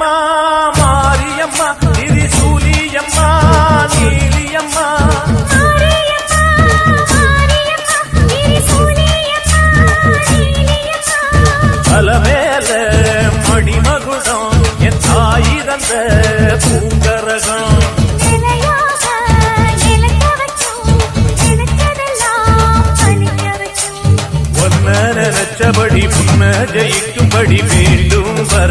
மாரியம்மா மாரியம்மா திரிசூலியம்மா நீலியம்மா. தலைமேல மணிமகுடம் என் தாயிரந்த பூங்கரகம். நினைச்சபடி புன்ன ஜெயிக்கும்படி வேண்டும் வர